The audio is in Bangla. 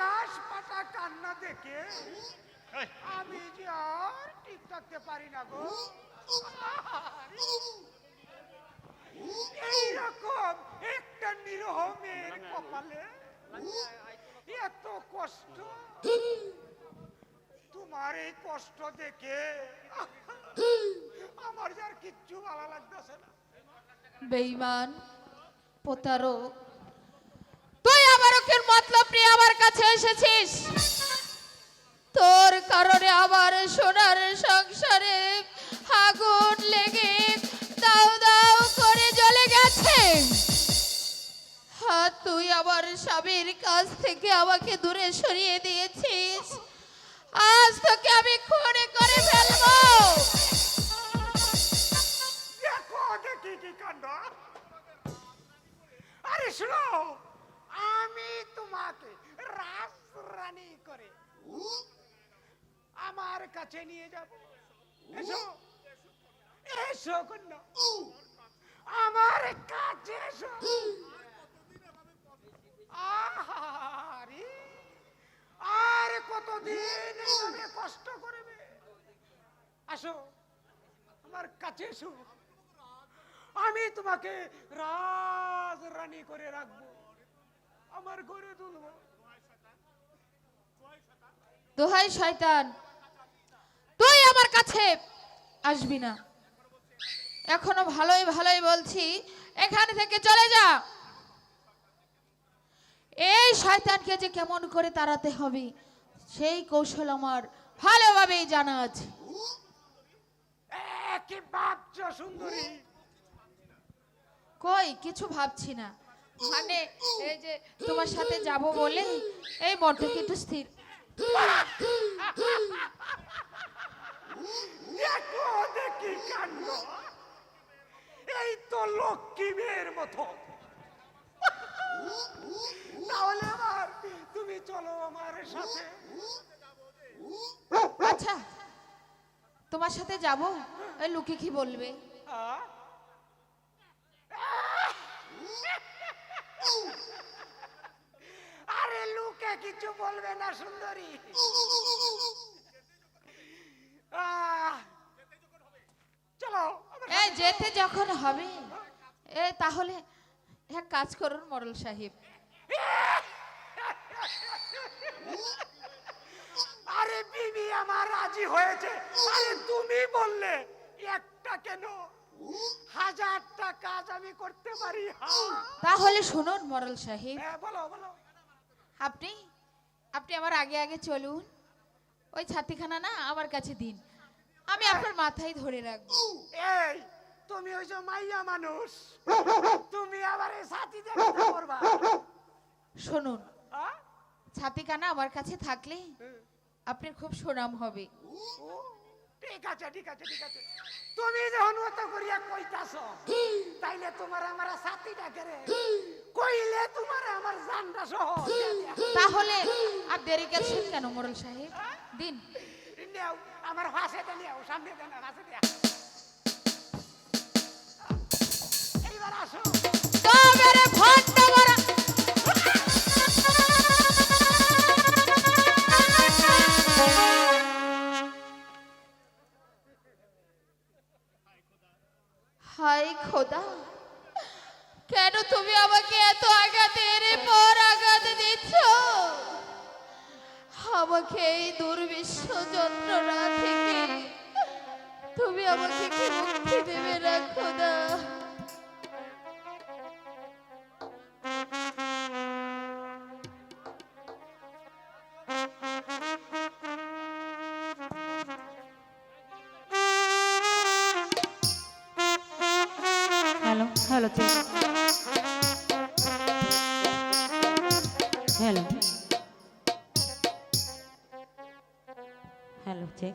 আকাশ পাতা কান্না দেখে আমি যে আর ঠিক থাকতে পারি না গো। এইরকম একটা নিরহ মেয়ের কপালে এত কষ্ট। তোমার এই কষ্ট দেখে আমার যে আর কিচ্ছু ভালো লাগতেছে না। বেইমান প্রতারক আমার মতলব নিয়ে আমার কাছে এসেছিস? তোর কারণে আমার সোনার সংসারে আগুন লেগে দাও দাও করে জ্বলে গেছে। হ্যাঁ তুই আমার স্বামীর কাছ থেকে আমাকে দূরে সরিয়ে দিয়েছিস। আজ তোকে আমি খুনে করে ফেলব। আরে শুনো আমি তোমাকে রাস করে আমার কাছে নিয়ে যাব। এসো। এসো কন্যা। আমার কাছে এসো। আহারে। আর কতদিন এইভাবে কষ্ট করবে? আসো, আমার কাছে এসো। আমি তোমাকে রাজ রানী করে রাখব। তুলবো। দোহাই শয়তান তুই আমার কাছে আসবি না। এখনও ভালোই ভালোই বলছি এখান থেকে চলে যা। এই শয়তানকে যে কেমন করে তাড়াতে হবে সেই কৌশল আমার ভালোভাবেই জানা আছে। কই কিছু ভাবছি না। মানে এই যে তোমার সাথে যাব বলে এই বড্ডকে একটু স্থির। দেখো কাণ্ড। এই তো লক্ষ্মী মেয়ের মতো। তাহলে আমার তুমি চলো আমার সাথে। আচ্ছা তোমার সাথে যাব? এই লোকে কি বলবে? আ? আরে লোকে কিছু বলবে না সুন্দরী। চলো যেতে যখন হবে এ তাহলে এক কাজ করুন মরল সাহেব। আরে বিবি আমার রাজি হয়েছে। আরে তুমি বললে একটা কেন? হাজারটা কাজ আমি করতে পারি হ্যাঁ। তাহলে শুনুন মরল সাহেব। হ্যাঁ বলো বলো। আপনি আপনি আমার আগে আগে চলুন। ওই ছাতিখানা না আমার কাছে দিন। আমি আপনার মাথায় ধরে রাখব। এই তুমি ওই যে মাইয়া মানুষ। তুমি আবার এই সাথী দেখতে করবা? শুনুন হ্যাঁ? ছাতিখানা আমার কাছে থাকলে আপনার খুব সুনাম হবে। ঠিক আছে ঠিক আছে ঠিক আছে। তুমি যখন অত করিয়া কইতাছ তাইলে তোমার আমার সাথী ডাকে রে? কইলে তোমার আমার জানটা সহ। তাহলে আর দেরি করছেন কেন মরল সাহেব? দিন। নেও আমার ভাষে নিও সামনে দেন ভাষে দিয়া। এইবার আসো। হাই খোদা। কেন তুমি আমাকে এত আঘাতের পর আঘাত দিচ্ছ? আমাকে এই দুর্বিশ্ব যন্ত্রণা থেকে তুমি আমাকে কি মুক্তি দেবে hello check hello hello check